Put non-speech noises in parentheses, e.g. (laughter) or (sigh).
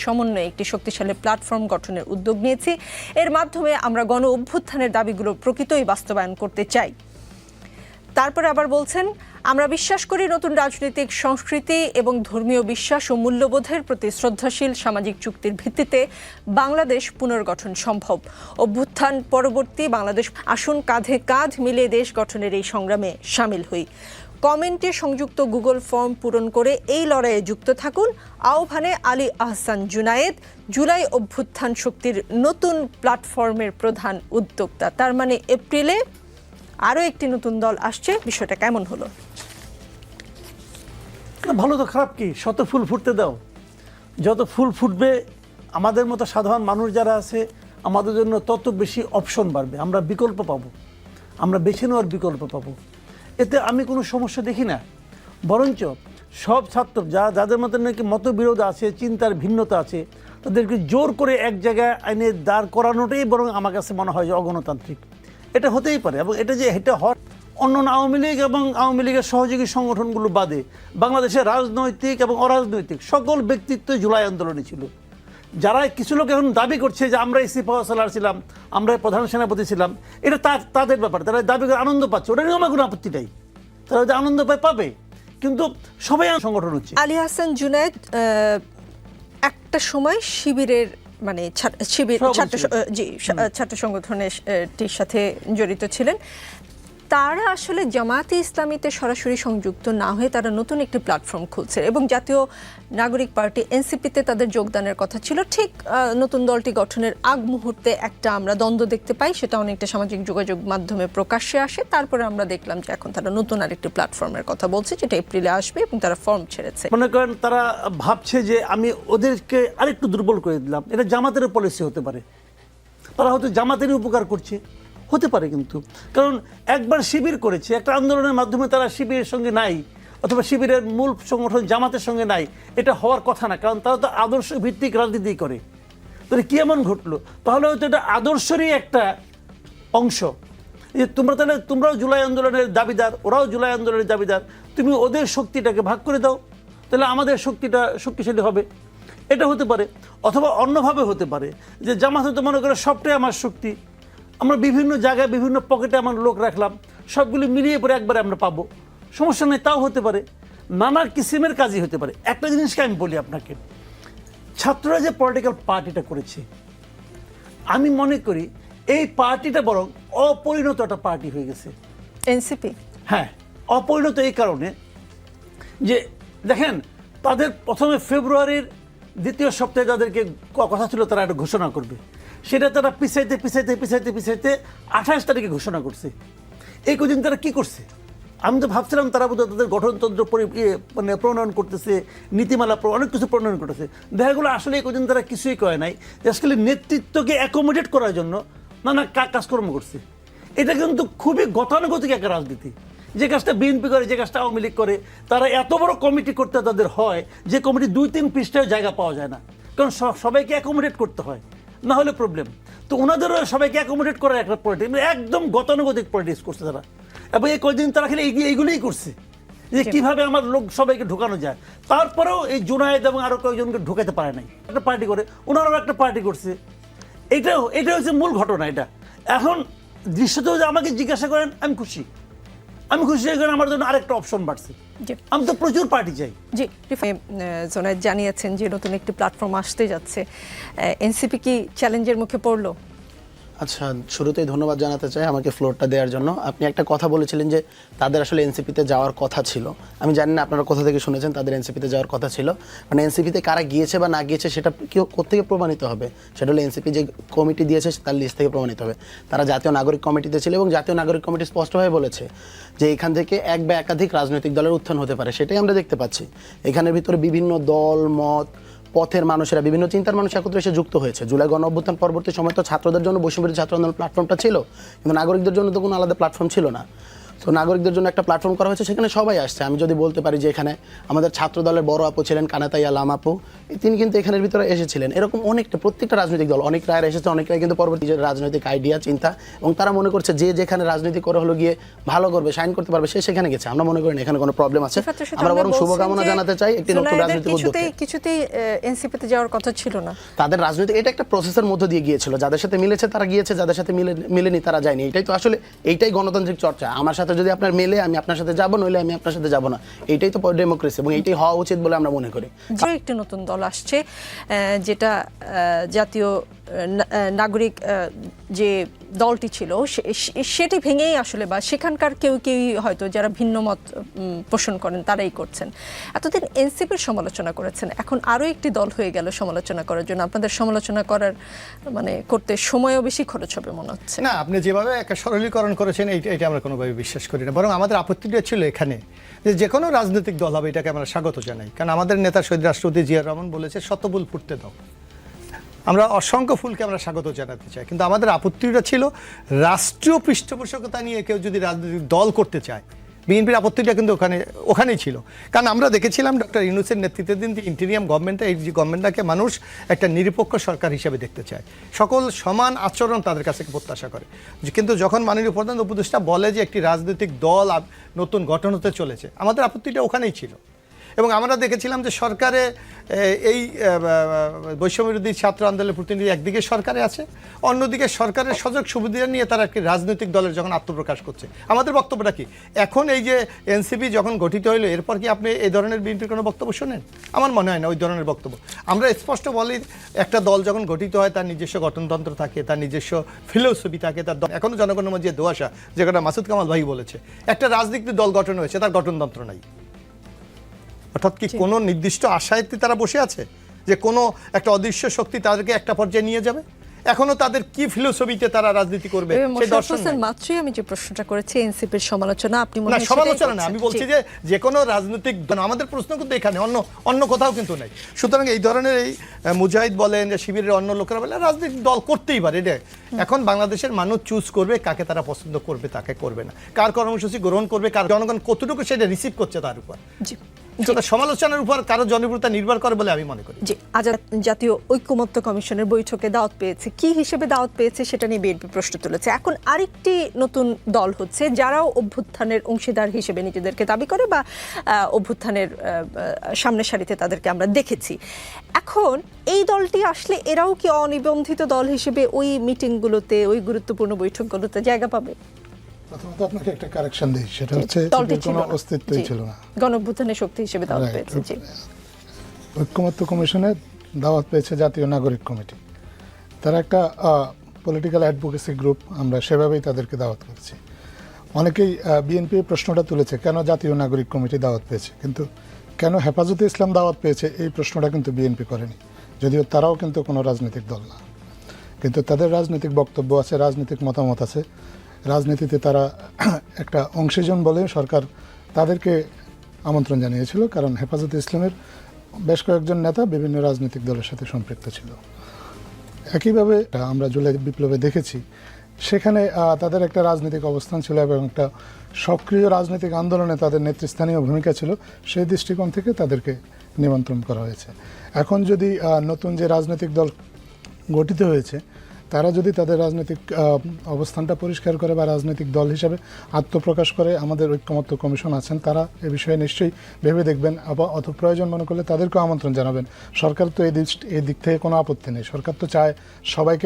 সমন্বয়ে একটি শক্তিশালী প্ল্যাটফর্ম গঠনের উদ্যোগ নিয়েছি। এর মাধ্যমে আমরা গণ অভ্যুত্থানের দাবিগুলো প্রকৃতই বাস্তবায়ন করতে চাই। তারপরে আবার বলছেন, আমরা বিশ্বাস করি নতুন রাজনৈতিক সংস্কৃতি এবং ধর্মীয় বিশ্বাস ও মূল্যবোধের প্রতি শ্রদ্ধাশীল সামাজিক চুক্তির ভিত্তিতে বাংলাদেশ পুনর্গঠন সম্ভব। অভ্যুত্থান পরবর্তী বাংলাদেশ আসুন কাঁধে কাঁধ মিলিয়ে দেশ গঠনের এই সংগ্রামে সামিল হই। কমেন্টে সংযুক্ত গুগল ফর্ম পূরণ করে এই লড়াইয়ে যুক্ত থাকুন। আহ্বানে আলী আহসান জুনায়েদ, জুলাই অভ্যুত্থান শক্তির নতুন প্ল্যাটফর্মের প্রধান উদ্যোক্তা। তার মানে এপ্রিলে আরও একটি নতুন দল আসছে। বিষয়টা কেমন হলো? ভালো তো খারাপ কি? শত ফুল ফুটতে দাও। যত ফুল ফুটবে, আমাদের মতো সাধারণ মানুষ যারা আছে, আমাদের জন্য তত বেশি অপশন বাড়বে। আমরা বিকল্প পাবো। আমরা বেছে নেওয়ার বিকল্প পাবো। এতে আমি কোনো সমস্যা দেখি না। বরঞ্চ সব ছাত্র যা, যাদের মধ্যে নাকি মতবিরোধ আছে, চিন্তার ভিন্নতা আছে, তাদেরকে জোর করে এক জায়গায় আইনে দাঁড় করানোটাই বরং আমার কাছে মনে হয় যে অগণতান্ত্রিক। এটা হতেই পারে এবং এটা যে এটা হয় অন্য আওয়ামী লীগ এবং আওয়ামী লীগের সহযোগী সংগঠনগুলো বাদে বাংলাদেশের রাজনৈতিক এবং অরাজনৈতিক সকল ব্যক্তিত্ব জুলাই আন্দোলনে ছিল। যারা কিছু লোক এখন দাবি করছে যে আমরা এসি পাওয়ার ছিলাম আমরা প্রধান সেনাপতি ছিলাম এটা তার তাদের ব্যাপার তারা দাবি করে আনন্দ পাচ্ছে ওটা নিয়ে আমার কোনো আপত্তি নেই। তারা যদি আনন্দ পায় পাবে। কিন্তু সবাই সংগঠন হচ্ছে। আলী হাসান জুনায়েদ আহ, একটা সময় শিবিরের মানে শিবির ছাত্র জি ছাত্র সংগঠনের সাথে জড়িত ছিলেন। তারা আসলে জামায়াতে ইসলামীতে সরাসরি সংযুক্ত না হয়ে তারা নতুন একটি প্ল্যাটফর্ম খুলছে এবং জাতীয় নাগরিক পার্টি এনসিপিতে তাদের যোগদানের কথা ছিল। ঠিক নতুন দলটি গঠনের আগ মুহূর্তে একটা আমরা দ্বন্দ্ব দেখতে পাই, সেটা অনেকটা সামাজিক যোগাযোগ মাধ্যমে প্রকাশ্যে আসে। তারপরে আমরা দেখলাম যে এখন তারা নতুন আরেকটি প্ল্যাটফর্মের কথা বলছে, যেটা এপ্রিলে আসবে এবং তারা ফর্ম ছেড়েছে। মনে করেন তারা ভাবছে যে আমি ওদেরকে আরেকটু দুর্বল করে দিলাম। এটা জামাতের পলিসি হতে পারে। তারা হয়তো জামাতেরই উপকার করছে। হতে পারে কিন্তু। কারণ একবার শিবির করেছে, একটা আন্দোলনের মাধ্যমে তারা শিবিরের সঙ্গে নাই, অথবা শিবিরের মূল সংগঠন জামাতের সঙ্গে নাই, এটা হওয়ার কথা না, কারণ তারা তো আদর্শ ভিত্তিক রাজনীতি করে। তাহলে কি এমন ঘটলো? তাহলে হয়তো এটা আদর্শেরই একটা অংশ। যে তোমরা তাহলে, তোমরাও জুলাই আন্দোলনের দাবিদার, ওরাও জুলাই আন্দোলনের দাবিদার, তুমি ওদের শক্তিটাকে ভাগ করে দাও, তাহলে আমাদের শক্তিটা শক্তিশালী হবে। এটা হতে পারে, অথবা অন্যভাবে হতে পারে, যে জামাত হতে মনে করে সবটাই আমার শক্তি। আমরা বিভিন্ন জায়গায় বিভিন্ন পকেটে আমার লোক রাখলাম সবগুলি মিলিয়ে পরে একবারে আমরা পাবো। সমস্যা নেই তাও হতে পারে। নানা কিসিমের কাজই হতে পারে। একটা জিনিসকে আমি বলি আপনাকে ছাত্ররা যে পলিটিক্যাল পার্টিটা করেছে আমি মনে করি এই পার্টিটা বরং অপরিণত একটা পার্টি হয়ে গেছে। এনসিপি হ্যাঁ অপরিণত এই কারণে যে দেখেন তাদের প্রথমে ফেব্রুয়ারির দ্বিতীয় সপ্তাহে তাদেরকে ক- কথা ছিল তারা একটা ঘোষণা করবে। সেটা তারা পিছাইতে পিছাইতে পিছাইতে পিছাইতে আঠাশ তারিখে ঘোষণা করছে। এই কদিন তারা কি করছে? আমি তো ভাবছিলাম তারা বোধহয় তাদের গঠনতন্ত্র ইয়ে, মানে প্রণয়ন করতেছে নীতিমালা অনেক কিছু প্রণয়ন করতেছে। দেখা গেলো আসলে এই কদিন তারা কিছুই করে নাই। আসলে নেতৃত্বকে অ্যাকোমোডেট করার জন্য নানা কাজকর্ম করছে। এটা কিন্তু খুবই গতানুগতিক একটা রাজনীতি। যে কাজটা বিএনপি করে যে কাজটা আওয়ামী লীগ করে তারা এত বড় কমিটি করতে তাদের হয় যে কমিটি দুই তিন পৃষ্ঠায় জায়গা পাওয়া যায় না। কারণ সবাইকে অ্যাকোমোডেট করতে হয় না হলে প্রবলেম তো ওনাদেরও সবাইকে অ্যাকোমোডেট করার একটা পলিটিক্স একদম গতানুগতিক পলিটিক্স করছে তারা। এবং এই কয়েকদিন তারা খালি এই- এইগুলোই করছে। যে কীভাবে আমার লোক সবাইকে ঢোকানো যায়। তারপরেও এই জুনায়েদ এবং আরও কয়েকজনকে ঢোকাতে পারে নাই। একটা পার্টি করে ওনারাও একটা পার্টি করছে। এটাও এটা হচ্ছে মূল ঘটনা এটা। এখন দৃশ্যত যে আমাকে জিজ্ঞাসা করেন আমি খুশি। আমি খুশি হয়ে গেলাম আমার জন্য আরেকটা অপশন বাড়ছে। জি। আমি তো প্রচুর পার্টি চাই। জি জোনায়েদ জানিয়েছেন যে নতুন একটি প্ল্যাটফর্ম আসতে যাচ্ছে। এনসিপি কি চ্যালেঞ্জের মুখে পড়ল? আচ্ছা শুরুতেই ধন্যবাদ জানাতে চাই আমাকে ফ্লোরটা দেওয়ার জন্য। আপনি একটা কথা বলেছিলেন যে তাদের আসলে এনসিপিতে যাওয়ার কথা ছিল। আমি জানি না আপনারা কোথা থেকে শুনেছেন তাদের এনসিপিতে যাওয়ার কথা ছিল। মানে এনসিপিতে কারা গিয়েছে বা না গিয়েছে সেটা কেউ কোথেকে প্রমাণিত হবে? সেটা হলো এনসিপি যে কমিটি দিয়েছে তার লিস্ট থেকে প্রমাণিত হবে। তারা জাতীয় নাগরিক কমিটিতে ছিল এবং জাতীয় নাগরিক কমিটি স্পষ্টভাবে বলেছে যে এখান থেকে এক বা একাধিক রাজনৈতিক দলের উত্থান হতে পারে, সেটাই আমরা দেখতে পাচ্ছি। এখানের ভিতরে বিভিন্ন দল, মত পথের মানুষেরা, বিভিন্ন চিন্তার মানুষ একত্রে এসে যুক্ত হয়েছে। জুলাই গণ অভ্যুত্থান পরবর্তী সময় তো ছাত্রদের জন্য বৈষম্যের ছাত্র আন্দোলন প্ল্যাটফর্মটা ছিল, কিন্তু নাগরিকদের জন্য তো কোনো আলাদা প্ল্যাটফর্ম ছিল না। তো নাগরিকদের জন্য একটা প্ল্যাটফর্ম করা হয়েছে সেখানে সবাই আসছে। আমি যদি বলতে পারি যে এখানে আমাদের ছাত্র দলের বড় আপু ছিলেন কানাতাইয়া লাম আপু তিনি কিন্তু এখানের ভিতরে এসেছিলেন। এরকম অনেকটা প্রত্যেকটা রাজনৈতিক দল অনেক রায়ের এসেছে অনেকরাই কিন্তু পরবর্তী যে রাজনৈতিক আইডিয়া চিন্তা এবং তারা মনে করছে যে যেখানে রাজনীতি করে হলো গিয়ে ভালো করবে সাইন করতে পারবে সে সেখানে গেছে। আমরা মনে করি না এখানে কোনো প্রবলেম আছে। আমরা বরং শুভকামনা জানাতে চাই একটি নতুন রাজনৈতিক উদ্যোগে কিছুতেই এনসিপিতে যাওয়ার কথা ছিল না। তাদের রাজনীতি এটা একটা প্রসেসের মধ্য দিয়ে গিয়েছিল। যাদের সাথে মিলেছে তারা গিয়েছে যাদের সাথে মিলে মিলেনি তারা যায়নি। এটাই তো আসলে এইটাই গণতান্ত্রিক চর্চা। আমার সাথে যদি আপনার মেলে আমি আপনার সাথে যাব, নইলে আমি আপনার সাথে যাব না। এইটাই তো ডেমোক্রেসি এবং এটাই হওয়া উচিত বলে আমরা মনে করি। একটি নতুন দল আসছে যেটা জাতীয় নাগরিক যে দলটি ছিল সেটি ভেঙেই আসলে বা সেখানকার কেউ কেউ হয়তো যারা ভিন্ন মত পোষণ করেন, তারাই করছেন। এতদিন এনসিপির সমালোচনা করেছেন। এখন আরও একটি দল হয়ে গেল সমালোচনা করার জন্য। আপনাদের সমালোচনা করার মানে করতে সময়ও বেশি খরচ হবে মনে হচ্ছে। না, আপনি যেভাবে একটা সরলীকরণ করেছেন এটা আমরা কোনোভাবে বিশ্বাস করি না। বরং আমাদের আপত্তিটা ছিল এখানে যে যে কোনো রাজনৈতিক দল হবে, এটাকে আমরা স্বাগত জানাই। কারণ আমাদের নেতা শহীদ রাষ্ট্রপতি জিয়া রহমান বলেছে, শতবুল ফুটতে দাও। আমরা অসংখ্য ফুলকে আমরা স্বাগত জানাতে চাই। কিন্তু আমাদের আপত্তিটা ছিল রাষ্ট্রীয় পৃষ্ঠপোষকতা নিয়ে কেউ যদি রাজনৈতিক দল করতে চায়, বিএনপির আপত্তিটা কিন্তু ওখানে, ওখানেই ছিল। কারণ আমরা দেখেছিলাম ডক্টর ইউনুসের নেতৃত্বাধীন যে ইন্টেরিয়াম গভর্নমেন্টটা, এই যে গভর্নমেন্টটাকে মানুষ একটা নিরপেক্ষ সরকার হিসেবে দেখতে চায়। সকল সমান আচরণ তাদের কাছে প্রত্যাশা করে। কিন্তু যখন মাননীয় প্রধান উপদেষ্টা বলে যে একটি রাজনৈতিক দল নতুন গঠন হতে চলেছে, আমাদের আপত্তিটা ওখানেই ছিল। এবং আমরা দেখেছিলাম যে সরকারে এই বৈষম্যবিরোধী ছাত্র আন্দোলনের প্রতিনিধি একদিকে সরকারে আছে, অন্যদিকে সরকারের সুযোগ সুবিধা নিয়ে তারা একটি রাজনৈতিক দলের যখন আত্মপ্রকাশ করছে। আমাদের বক্তব্যটা কি? এখন এই যে এনসিপি যখন গঠিত হইল, এরপর কি আপনি এই ধরনের বিএনপির কোনো বক্তব্য শোনেন? আমার মনে হয় না ওই ধরনের বক্তব্য। আমরা স্পষ্ট বলি, একটা দল যখন গঠিত হয়, তার নিজস্ব গঠনতন্ত্র থাকে, তার নিজস্ব ফিলোসফি থাকে, তার দ- এখনও জনগণের মধ্যে যে দোয়াশা যেটা মাসুদ কামাল ভাই বলেছে, একটা রাজনৈতিক দল গঠন হয়েছে, তার গঠনতন্ত্র নাই। অর্থাৎ কি কোনো নির্দিষ্ট আশায় তারা বসে আছে যে কোনো একটা অদৃশ্য শক্তি তাদেরকে একটা পর্যায়ে নিয়ে যাবে? এখনও তাদের কি ফিলোসফিতে তারা রাজনীতি করবে। মাত্রই আমি যে প্রশ্নটা করেছি এনসিপির সমালোচনা আপনি না সমালোচনা না আমি বলছি যে যে কোনো রাজনৈতিক আমাদের প্রশ্ন কিন্তু এখানে অন্য অন্য কোথাও কিন্তু নাই। সুতরাং এই ধরনের এই মুজাহিদ বলেন যে শিবিরের অন্য লোকেরা বলে রাজনৈতিক দল করতেই পারে এটা এখন বাংলাদেশের মানুষ চুজ করবে কাকে তারা পছন্দ করবে তাকে করবে না। কার কর্মসূচি গ্রহণ করবে কার জনগণ কতটুকু সেটা রিসিভ করছে তার উপর। জি। সমালোচনার উপর কারও জনপ্রিয়তা নির্ভর করে বলে আমি মনে করি। জি আজ জাতীয় ঐক্যমত্য কমিশনের বৈঠকে দাওয়াত পেয়েছে। কি হিসেবে দাওয়াত পেয়েছে সেটা নিয়ে বিএনপি প্রশ্ন তুলেছে। এখন আরেকটি নতুন দল হচ্ছে যারাও অভ্যুত্থানের অংশীদার হিসেবে নিজেদেরকে দাবি করে বা অভ্যুত্থানের সামনের সারিতে তাদেরকে আমরা দেখেছি। এখন এই দলটি আসলে এরাও কি অনিবন্ধিত দল হিসেবে ওই মিটিংগুলোতে ওই গুরুত্বপূর্ণ বৈঠকগুলোতে জায়গা পাবে? প্রথমত আপনাকে একটা কারেকশন দিই সেটা হচ্ছে কোনো অস্তিত্বই ছিল না। গণ অভ্যুত্থানের শক্তি হিসেবে দাওয়াত পেয়েছে জি। ঐক্যমত্য কমিশনে দাওয়াত পেয়েছে জাতীয় নাগরিক কমিটি। তারা একটা পলিটিক্যাল অ্যাডভোকেসি গ্রুপ আমরা সেভাবেই তাদেরকে দাওয়াত করেছি। অনেকেই বিএনপি প্রশ্নটা তুলেছে কেন জাতীয় নাগরিক কমিটি দাওয়াত পেয়েছে? কিন্তু কেন হেফাজতে ইসলাম দাওয়াত পেয়েছে? এই প্রশ্নটা কিন্তু বিএনপি করেনি। যদিও তারাও কিন্তু কোনো রাজনৈতিক দল না। কিন্তু তাদের রাজনৈতিক বক্তব্য আছে রাজনৈতিক মতামত আছে। রাজনীতিতে তারা (clears throat) একটা অংশীজন বলে সরকার তাদেরকে আমন্ত্রণ জানিয়েছিল, কারণ হেফাজতে ইসলামের বেশ কয়েকজন নেতা বিভিন্ন রাজনৈতিক দলের সাথে সম্পৃক্ত ছিল। একইভাবে আমরা জুলাই বিপ্লবে দেখেছি, সেখানে তাদের একটা রাজনৈতিক অবস্থান ছিল এবং একটা সক্রিয় রাজনৈতিক আন্দোলনে তাদের নেতৃস্থানীয় ভূমিকা ছিল, সেই দৃষ্টিকোণ থেকে তাদেরকে নিমন্ত্রণ করা হয়েছে। এখন যদি নতুন যে রাজনৈতিক দল গঠিত হয়েছে তারা যদি তাদের রাজনৈতিক অবস্থানটা পরিষ্কার করে বা রাজনৈতিক দল হিসাবে আত্মপ্রকাশ করে আমাদের ঐক্যমত্য কমিশন আছেন, তারা এ বিষয়ে নিশ্চয়ই ভেবে দেখবেন অত প্রয়োজন মনে করলে তাদেরকেও আমন্ত্রণ জানাবেন। সরকার তো এই দিক এই দিক থেকে কোনো আপত্তি নেই। সরকার তো চায় সবাইকে